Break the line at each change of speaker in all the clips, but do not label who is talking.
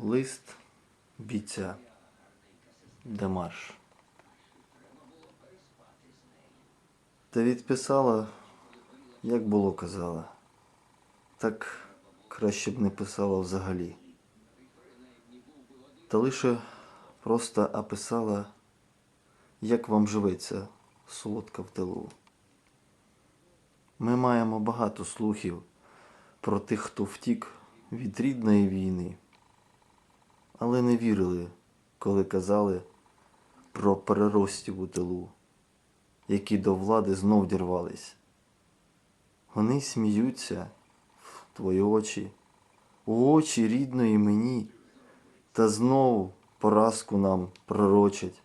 Лист бійця. Демарш. Та відписала, як було казала. Так краще б не писала взагалі. Та лише просто описала, як вам живеться солодка в тилу. Ми маємо багато слухів про тих, хто втік від рідної війни, але не вірили, коли казали про переростів у тилу, які до влади знов дірвались. Вони сміються в твої очі, у очі рідної мені, та знову поразку нам пророчать,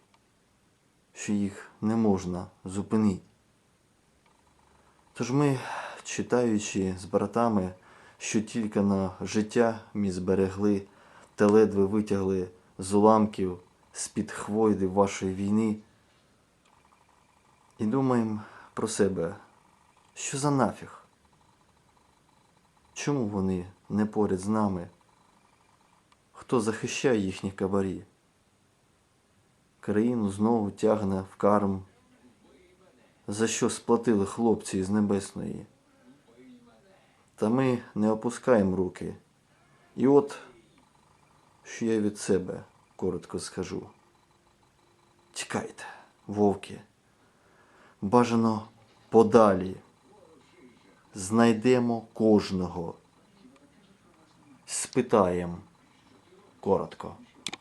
що їх не можна зупинити. Тож ми, читаючи з братами, що тільки на життя ми зберегли та ледве витягли з уламків з-під хвойди вашої війни, і думаємо про себе, що за нафіг? Чому вони не поряд з нами? Хто захищає їхні кабарі? Країну знову тягне в карм за що сплатили хлопці із небесної. Та ми не опускаємо руки. І от, що я від себе коротко скажу. Тікайте, вовки, бажано подалі. Знайдемо кожного. Спитаємо коротко.